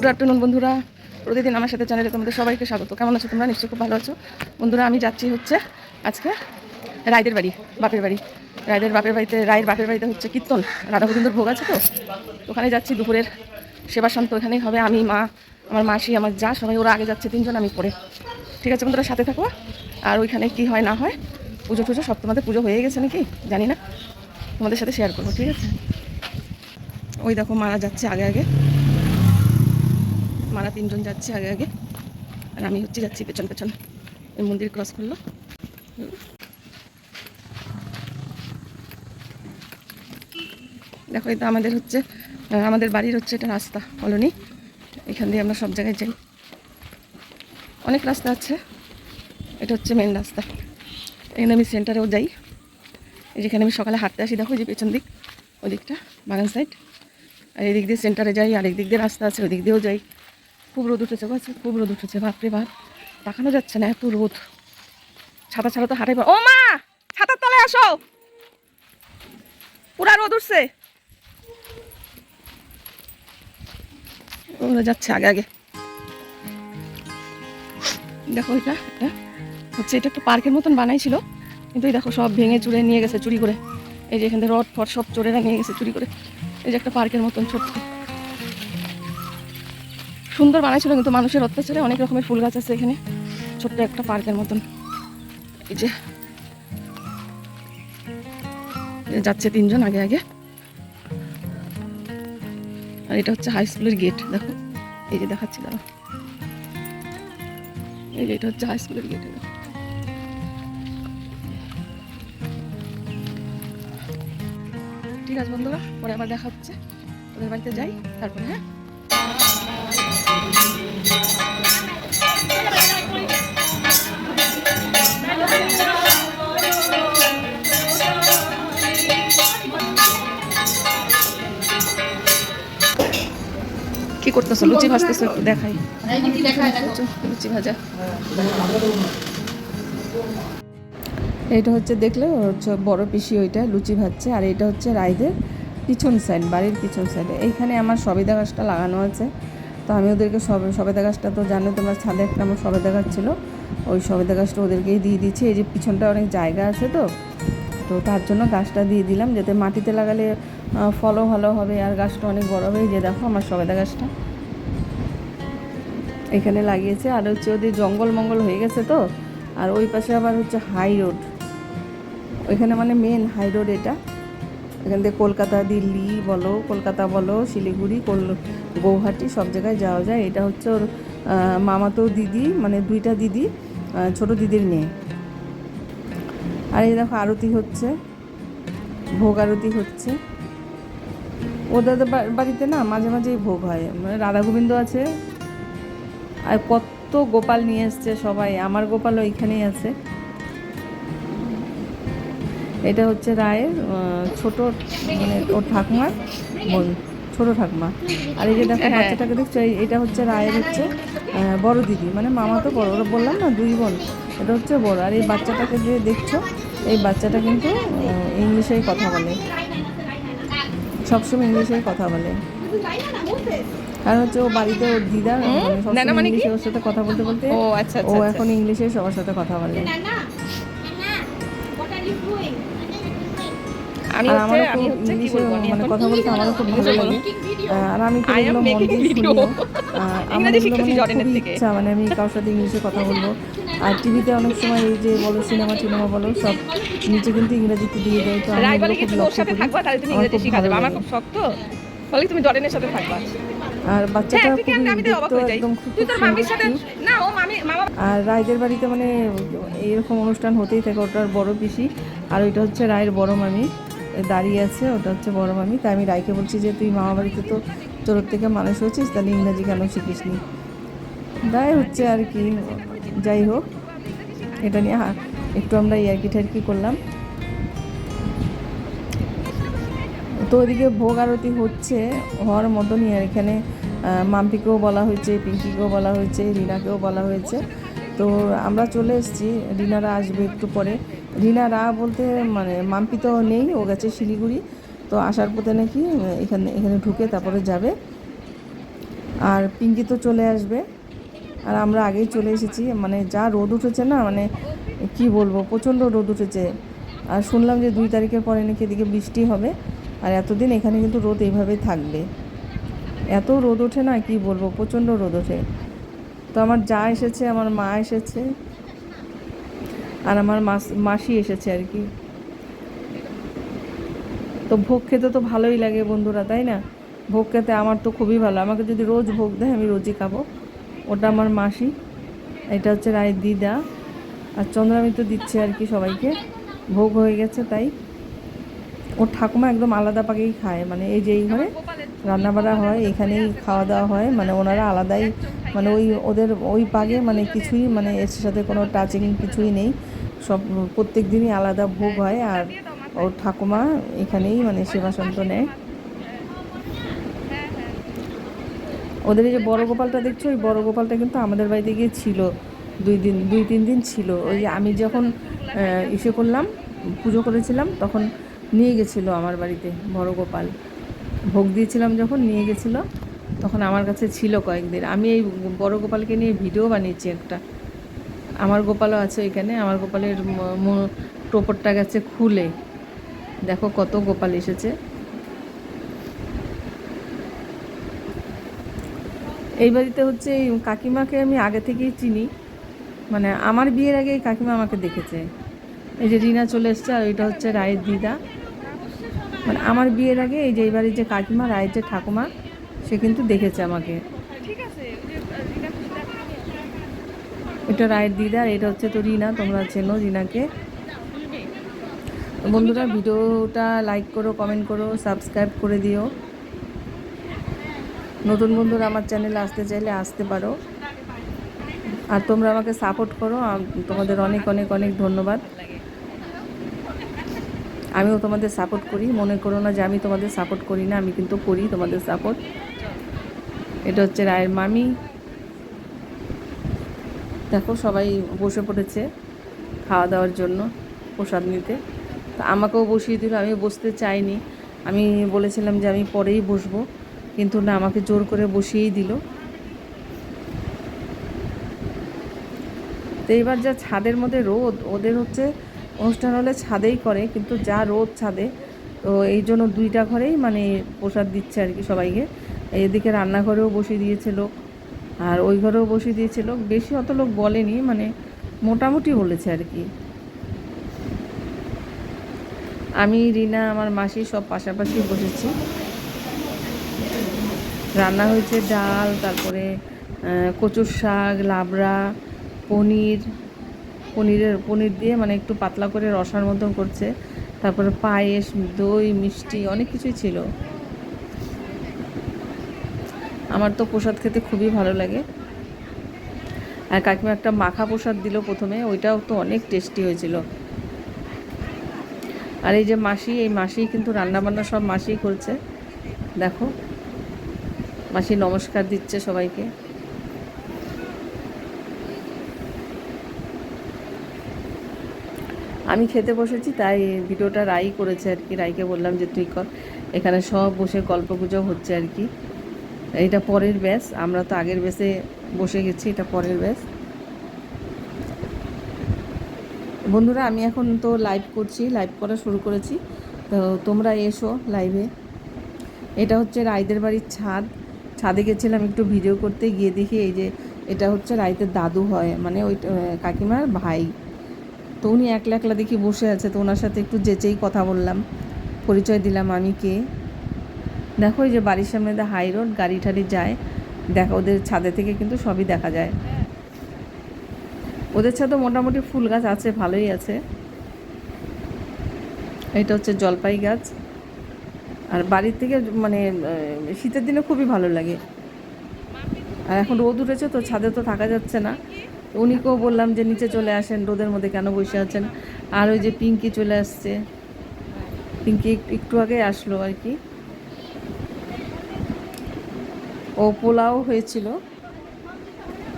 Good afternoon বন্ধুরা। প্রতিদিন আমার সাথে চ্যানেলে তোমাদের সবাইকে স্বাগত। কেমন আছো তোমরা? নিশ্চয়ই খুব ভালো আছো। বন্ধুরা, আমি যাচ্ছি হচ্ছে আজকে রায়দের বাড়ি, বাপের বাড়ি। রায়দের বাপের বাড়িতে রায়ের বাপের বাড়িতে হচ্ছে কীর্তন। রাধা গোবিন্দর ভোগ আছে তো? ওখানে যাচ্ছি দুপুরের সেবা শান্ত, ওখানেই হবে আমি, মা, আমার মাসি, আমার যা, সবাই ওরা আগে যাচ্ছে, তিনজন আমি পরে। ঠিক আছে বন্ধুরা, সাথে থাকো। আর ওইখানে কি হয়, না হয়, পুজো টুজো সব তোমাদের পুজো হয়ে গেছে নাকি? জানি না। তোমাদের সাথে শেয়ার করব, ঠিক আছে? ওই দেখো মারা যাচ্ছে আগে আগে। মারা তিনজন যাচ্ছে আগে আগে। আর আমি হচ্ছে যাচ্ছি পেছন পেছন। ওই মন্দির ক্রস করল। দেখো এটা আমাদের হচ্ছে আমাদের বাড়ির হচ্ছে এটা রাস্তা, কলোনি। এখান দিয়ে আমরা সব জায়গায় যাই। অনেক রাস্তা আছে। এটা হচ্ছে মেন রাস্তা। এখানে আমি সেন্টারেও যাই। এই যেখানে আমি সকালে হাঁটতে আসি, দেখো যে পেছন দিক, ওই দিকটা, বাগান সাইড আর এদিক দিয়ে সেন্টারে যাই, আর দিক দিয়ে রাস্তা আছে, ওই দিক দিয়েও যাই। খুব রোদ উঠেছে আজকে খুব রোদ উঠেছে, বাপরে বাপ। দেখানো যাচ্ছে না এত রোদ। ছাতা ছাড়া তো হাঁটাই ও মা! ছাতার তলায় আসো! পুরা রোদ উঠছে। যাচ্ছে আগে আগে। দেখো এটা। হচ্ছে এটা একটা পার্কের মতন বানাইছিল। কিন্তু এই দেখো সব ভেঙে চুরে নিয়ে গেছে চুরি করে। এই যে এখান থেকে রড ফট সব চোরেরা নিয়ে গেছে চুরি করে। এই যে একটা পার্কের মতন ছোট্ট। সুন্দর বানাইছিল, কিন্তু মানুষের অত্যাচারে অনেক রকমের ফুল গাছ আছে এখানে। ছোট্ট একটা পার্কের মতন। এই যে। যাচ্ছে তিনজন আগে আগে। আর এটা হচ্ছে হাই স্কুলের গেট দেখো। এই যে দেখাচ্ছি দাঁড়া এই যে এটা হচ্ছে হাই স্কুলের গেট ঠিক আছে বন্ধুরা, পরে আবার দেখা হচ্ছে। ওদের বাড়িতে যাই, তারপরে হ্যাঁ? কি করতেছো? লুচি ভাজতেছো? দেখাই। লুচি ভাজা। এইটা হচ্ছে দেখলে হচ্ছে বড় পিসি ওইটা, লুচি ভাজছে, আর এটা হচ্ছে রাইদের পিছন সাইড, বাড়ির পিছন সাইডে। এইখানে আমার সবেদা গাছটা লাগানো আছে। তো আমি ওদেরকে সবে, সবেদা গাছটা তো জানো, তোমরা ছাদে একটা আমার সবেদা গাছ ছিল। ওই সবেদা গাছটা ওদেরকেই দিয়ে দিচ্ছি। এই যে পিছনটা অনেক জায়গা আছে তো তো তার জন্য গাছটা দিয়ে দিলাম যাতে মাটিতে লাগালে ফলও ভালো হবে আর গাছটা অনেক বড় হবে। যে দেখো আমার সবেদা গাছটা। এখানে লাগিয়েছে। আর হচ্ছে ওদের জঙ্গল মঙ্গল হয়ে গেছে তো। আর ওই পাশে আবার হচ্ছে হাই রোড ওইখানে মানে মেন হাই রোড এটা। এখান থেকে কলকাতা, দিল্লি বলো, কলকাতা বলো, শিলিগুড়ি, কল, গৌহাটি সব জায়গায় যাওয়া যায়। এটা হচ্ছে ওর মামাতো দিদি মানে দুইটা দিদি ছোট দিদির মেয়ে। আর এই দেখো আরতি হচ্ছে, ভোগ আরতি হচ্ছে। ওদের বাড়িতে না মাঝে মাঝেই ভোগ হয়। মানে রাধা গোবিন্দ আছে, আর কত গোপাল নিয়ে এসছে সবাই। আমার গোপাল ওইখানেই আছে। এটা হচ্ছে রায়ের ছোট মানে ওর ঠাকুমার বোন ছোট ঠাকুমা। আর এই যে দেখো বাচ্চাটাকে দেখছ এই- এটা হচ্ছে রায়ের হচ্ছে বড় দিদি। মানে মামা তো বড় ওরা বললাম না দুই বোন। এটা হচ্ছে বড়। আর এই বাচ্চাটাকে যে দেখছ এই বাচ্চাটা কিন্তু ইংলিশেই কথা বলে। সবসময় ইংলিশেই কথা বলে। কারণ হচ্ছে ও বাড়িতে ওর দিদা মানে সবসময় ইংলিশে ওর সাথে কথা বলতে বলতে ও আচ্ছা ও এখন ইংলিশে সবার সাথে কথা বলে। আমি আমারও খুব ইংলিশে মানে কথা বলতে আমারও খুব ভালো লাগে। আর আমি খুব এগুলো মন দিয়ে। আর আমার এগুলো মানে ইচ্ছা মানে আমি কারোর সাথে ইংলিশে কথা বলব। আর টিভিতে অনেক সময় এই যে বলো সিনেমা টিনেমা বলো সব নিচে কিন্তু ইংরেজিতে দিয়ে দেয় তো আমি এগুলো খুব তুমি লক্ষ্য সাথে করি। থাকবা তাহলে তুমি আমার খুব ভালো আমার খুব শক্ত। বলে তুমি জর্ডেনের সাথে থাকবা। আর বাচ্চাটা হ্যাঁ খুবই আমি তো অবাক দেখতেও যাই। একদম খুব তুই তোর মামির সাথে না ও মামি মামা আর রায়দের বাড়িতে মানে এইরকম অনুষ্ঠান হতেই থাকে ওটার বড় পিসি। আর ওইটা হচ্ছে রায়ের বড় মামি। দাঁড়িয়ে আছে, ওটা হচ্ছে বড় মামি। তাই আমি রায়কে বলছি যে, তুই মামা বাড়িতে তো তোর থেকে মানুষ হচ্ছিস তাহলে ইংরাজি কেন শিখিস নি তাই হচ্ছে আর কি, যাই হোক, এটা নিয়ে একটু আমরা ইয়ার্কি ঠার্কি করলাম। তো ওইদিকে ভোগ আরতি হচ্ছে, হওয়ার মতনই আর এখানে মাম্পিকেও বলা হয়েছে, পিঙ্কিকেও বলা হয়েছে, রিনাকেও বলা হয়েছে। তো আমরা চলে এসেছি, রিনারা আসবে একটু পরে। রিনারা বলতে মানে মাম্পি তো নেই, ও গেছে শিলিগুড়ি। তো আসার পথে নাকি, এখানে এখানে ঢুকে তারপরে যাবে। আর পিঙ্কি তো চলে আসবে। আর আমরা আগেই চলে এসেছি। মানে যা রোদ উঠেছে না মানে কি বলব, প্রচণ্ড রোদ উঠেছে। আর শুনলাম যে দুই তারিখের পরে নাকি এদিকে বৃষ্টি হবে। আর এতদিন এখানে কিন্তু রোদ এইভাবেই থাকবে। এত রোদ ওঠে না, কি বলব, প্রচণ্ড রোদ ওঠে। তো আমার যা এসেছে, আমার মা এসেছে। আর আমার মাস এসেছে আর কি। তো ভোগ খেতে তো ভালোই লাগে বন্ধুরা, তাই না? ভোগ খেতে আমার তো খুবই ভালো। আমাকে যদি রোজ ভোগ দেয়, আমি রোজই খাব। ওটা আমার মাসি। এটা হচ্ছে রায়ের দিদা। আর চন্দ্রামি তো দিচ্ছে আর কি সবাইকে। ভোগ হয়ে গেছে তাই। ওর ঠাকুমা একদম আলাদা পাকেই খায়। মানে এই যে এই ঘরে রান্নাবাড়া হয়, এখানেই খাওয়া দাওয়া হয়। মানে ওনারা আলাদাই মানে ওই ওদের ওই পাগে মানে কিছুই মানে এর সাথে কোনো টাচিং কিছুই নেই। সব প্রত্যেক দিনই আলাদা ভোগ হয় আর ওর ঠাকুমা এখানেই মানে সেবাসন্ত নেয়। ওদের এই যে বড় গোপালটা দেখছ? ওই বড় গোপালটা কিন্তু আমাদের বাড়িতে গিয়ে ছিল। দুই দিন, দুই, তিন দিন ছিল। ওই আমি যখন ইসে করলাম, পুজো করেছিলাম, তখন নিয়ে গেছিল আমার বাড়িতে বড় গোপাল। ভোগ দিয়েছিলাম যখন, নিয়ে গেছিল। তখন আমার কাছে ছিল কয়েকদিন। আমি এই বড় গোপালকে নিয়ে ভিডিও বানিয়েছি একটা। আমার গোপালও আছে এখানে। আমার গোপালের টোপরটা গেছে খুলে। দেখো কত গোপাল এসেছে। এই বাড়িতে হচ্ছে কাকিমাকে আমি আগে থেকেই চিনি। মানে আমার বিয়ের আগে কাকিমা আমাকে দেখেছে। এই যে রিনা চলে এসছে আর ওইটা হচ্ছে রায়ের দিদা। মানে আমার বিয়ের আগে এই যে এই বাড়ির যে কাকিমা, রায়ের যে ঠাকুমা সে কিন্তু দেখেছে আমাকে। এটা রায়ের দিদা আর এটা হচ্ছে তো রিনা, তোমরা চেনো রিনাকে। বন্ধুরা, ভিডিওটা লাইক করো কমেন্ট করো সাবস্ক্রাইব করে দিও। নতুন বন্ধুরা আমার চ্যানেলে আসতে চাইলে আসতে পারো। আর তোমরা আমাকে সাপোর্ট করো তোমাদের অনেক অনেক অনেক ধন্যবাদ। আমিও তোমাদের সাপোর্ট করি। মনে করো না যে আমি তোমাদের সাপোর্ট করি না, আমি কিন্তু করি তোমাদের সাপোর্ট এটা হচ্ছে রায়ের মামি। দেখো সবাই বসে পড়েছে খাওয়া দাওয়ার জন্য প্রসাদ নিতে। তা আমাকেও বসিয়ে দিল আমি বসতে চাইনি। আমি বলেছিলাম যে আমি পরেই বসবো, কিন্তু না, আমাকে জোর করে বসিয়েই দিল। তো এবার যা ছাদের মধ্যে রোদ, ওদের হচ্ছে অনুষ্ঠান হলে ছাদেই করে, কিন্তু যা রোদ ছাদে, তো এই জন্য দুইটা ঘরেই মানে প্রসাদ দিচ্ছে আর কি সবাইকে। এদিকে রান্নাঘরেও বসিয়ে দিয়েছে লোক। আর ওই ঘরেও বসিয়ে দিয়েছে লোক। বেশি অত লোক বলেনি মানে মোটামুটি বলেছে আর কি। আমি, রিনা, আমার মাসি সব পাশাপাশি বসেছি। রান্না হয়েছে ডাল, তারপরে কচুর শাক, লাবড়া, পনির। পনিরের, পনির দিয়ে মানে একটু পাতলা করে রসার মতন করছে। তারপরে পায়েস, দই, মিষ্টি অনেক কিছুই ছিল। আমার তো প্রসাদ খেতে খুবই ভালো লাগে। আর কাকিমা একটা মাখা প্রসাদ দিল প্রথমে, ওইটাও তো অনেক টেস্টি হয়েছিল। আর এই যে মাসি, এই মাসি কিন্তু রান্নাবান্না সব মাসিই করছে। দেখো, মাসি নমস্কার দিচ্ছে সবাইকে। আমি খেতে বসেছি, তাই ভিডিওটা রাই করেছে আর কি, রাইকে বললাম যে তুই কর। এখানে সব বসে গল্পগুজব হচ্ছে আর কি। এটা পরের ব্যাস, আমরা তো আগের ব্যাসে বসে গেছি, এটা পরের ব্যাস। বন্ধুরা, আমি এখন তো লাইভ করছি লাইভ করা শুরু করেছি। তো তোমরা এসো লাইভে এটা হচ্ছে রায়দের বাড়ির ছাদ। ছাদে গেছিলাম একটু ভিডিও করতে, গিয়ে দেখি এই যে এটা হচ্ছে রায়দের দাদু হয় মানে ওই কাকিমার ভাই। তো উনি একলা একলা দেখি বসে আছে, তো ওনার সাথে একটু যেচেই কথা বললাম। পরিচয় দিলাম আমি কে। দেখো এই যে বাড়ির সামনে দা হাই রোড গাড়ি টাড়ি যায়। দেখা, ওদের ছাদে থেকে কিন্তু সবই দেখা যায়। ওদের ছাদে মোটামুটি ফুল গাছ আছে, ভালোই আছে। এটা হচ্ছে জলপাই গাছ। আর বাড়ির থেকে মানে শীতের দিনে খুবই ভালো লাগে। আর এখন রোদ উঠেছে তো ছাদে তো থাকা যাচ্ছে না। উনিকেও বললাম যে নিচে চলে আসেন, রোদের মধ্যে কেন বসে আছেন? আর ওই যে পিঙ্কি চলে আসছে। পিঙ্কি একটু আগে আসলো আর কি। ও পোলাও হয়েছিল।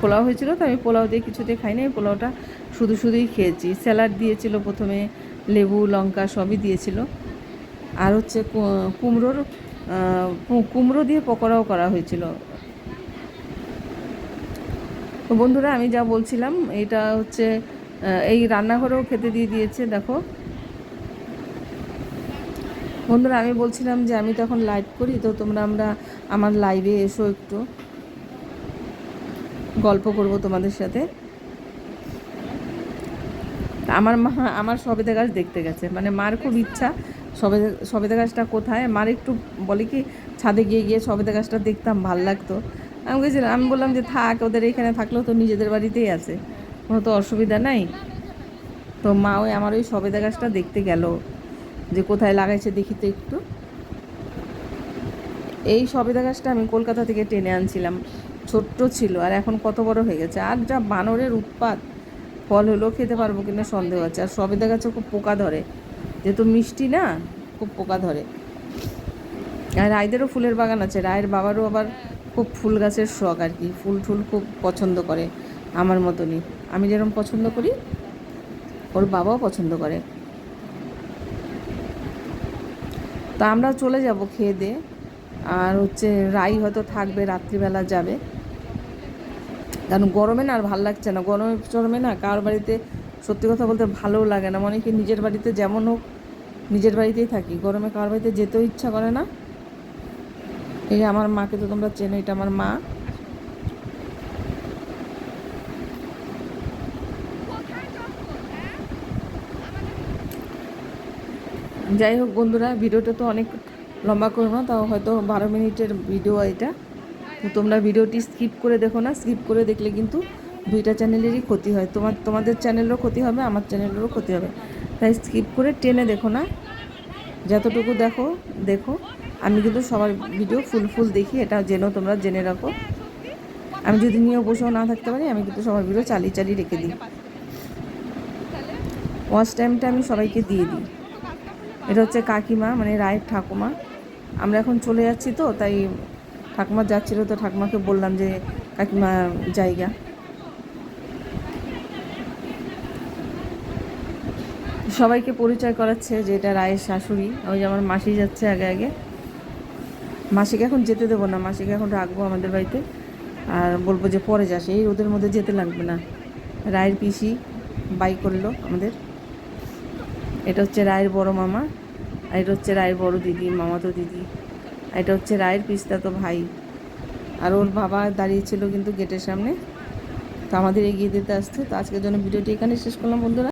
পোলাও হয়েছিল তো আমি পোলাও দিয়ে কিছুতে খাই নাই, পোলাওটা শুধু শুধুই খেয়েছি। স্যালাড দিয়েছিল প্রথমে, লেবু, লঙ্কা সবই দিয়েছিল। আর হচ্ছে কুমড়োর কুমড়ো দিয়ে পকোড়াও করা হয়েছিল। তো বন্ধুরা, আমি যা বলছিলাম, এটা হচ্ছে এই রান্নাঘরেও খেতে দিয়ে দিয়েছে, দেখো। বন্ধুরা, আমি বলছিলাম যে আমি তখন লাইভ করি, তো তোমরা আমরা আমার লাইভে এসো একটু। গল্প করব তোমাদের সাথে। আমার মা, আমার সবেদা গাছ দেখতে গেছে। মানে মার খুব ইচ্ছা, সবে, সবেদা গাছটা কোথায়? মার একটু বলে কি, ছাদে গিয়ে গিয়ে সবেদা গাছটা দেখতাম, ভালো লাগতো। আমি গেছিলাম আমি বললাম যে থাক, ওদের এখানে থাকলেও তো নিজেদের বাড়িতেই আছে। কোনো তো অসুবিধা নাই। তো মা ওই, আমার ওই সবেদা গাছটা দেখতে গেল। যে কোথায় লাগাইছে দেখি তো একটু। এই সবেদা গাছটা আমি কলকাতা থেকে টেনে আনছিলাম। ছোট্ট ছিল আর এখন কত বড় হয়ে গেছে। আর যা বানরের উৎপাত, ফল হলেও খেতে পারব কিনা সন্দেহ আছে। আর সবেদা গাছে খুব পোকা ধরে। যেহেতু মিষ্টি না, খুব পোকা ধরে। আর রায়দেরও ফুলের বাগান আছে। রায়ের বাবারও আবার খুব ফুল গাছের শখ আর কি। ফুল টুল খুব পছন্দ করে, আমার মতনই। আমি যেরকম পছন্দ করি, ওর বাবাও পছন্দ করে। তা আমরা চলে যাব খেয়ে দিয়ে। আর হচ্ছে রাই হয়তো থাকবে, রাত্রিবেলা যাবে। কারণ গরমে না আর ভালো লাগছে না। গরমে চরমে না কার বাড়িতে সত্যি কথা বলতে ভালোও লাগে না। মনে কি নিজের বাড়িতে যেমন হোক নিজের বাড়িতেই থাকি। গরমে কার বাড়িতে যেতেও ইচ্ছা করে না। এই আমার মাকে তো তোমরা চেনো, এটা আমার মা। যাই হোক বন্ধুরা, ভিডিওটা তো অনেক লম্বা করব না, তাও হয়তো বারো মিনিটের ভিডিও এটা। তোমরা ভিডিওটি স্কিপ করে দেখো না স্কিপ করে দেখলে কিন্তু দুইটা চ্যানেলেরই ক্ষতি হয়। তোমার, তোমাদের চ্যানেলেরও ক্ষতি হবে, আমার চ্যানেলেরও ক্ষতি হবে। তাই স্কিপ করে টেনে দেখো না। যতটুকু দেখো দেখো। আমি কিন্তু সবার ভিডিও ফুল ফুল দেখি, এটা জেনেও তোমরা জেনে রাখো। আমি যদি নিয়ে বসেও না থাকতে পারি, আমি কিন্তু সবার ভিডিও চালিয়ে চালিয়ে রেখে দিই। ওয়াচ টাইমটা আমি সবাইকে দিয়ে দিই। এটা হচ্ছে কাকিমা মানে রায়ের ঠাকুমা। আমরা এখন চলে যাচ্ছি তো, তাই ঠাকুমা যাচ্ছিল তো ঠাকুমাকে বললাম যে কাকিমা জায়গা। সবাইকে পরিচয় করাচ্ছে যে এটা রায়ের শাশুড়ি, ওই যে আমার মাসি যাচ্ছে আগে আগে। মাসিকে এখন যেতে দেবো না, মাসিকে এখন রাখব আমাদের বাড়িতে। আর বলব যে পরে যাস, এই রোদের মধ্যে যেতে লাগবে না। রায়ের পিসি বাই করল আমাদের। এটা হচ্ছে রায়ের বড় মামা, আর এটা হচ্ছে রায়ের বড় দিদি, মামাতো দিদি। আর এটা হচ্ছে রায়ের পিস্তাতো ভাই। আর ওর বাবা দাঁড়িয়েছিল কিন্তু গেটের সামনে। তো আমাদের এগিয়ে দিতে আসতো তো আজকের জন্য ভিডিওটি এখানে শেষ করলাম বন্ধুরা।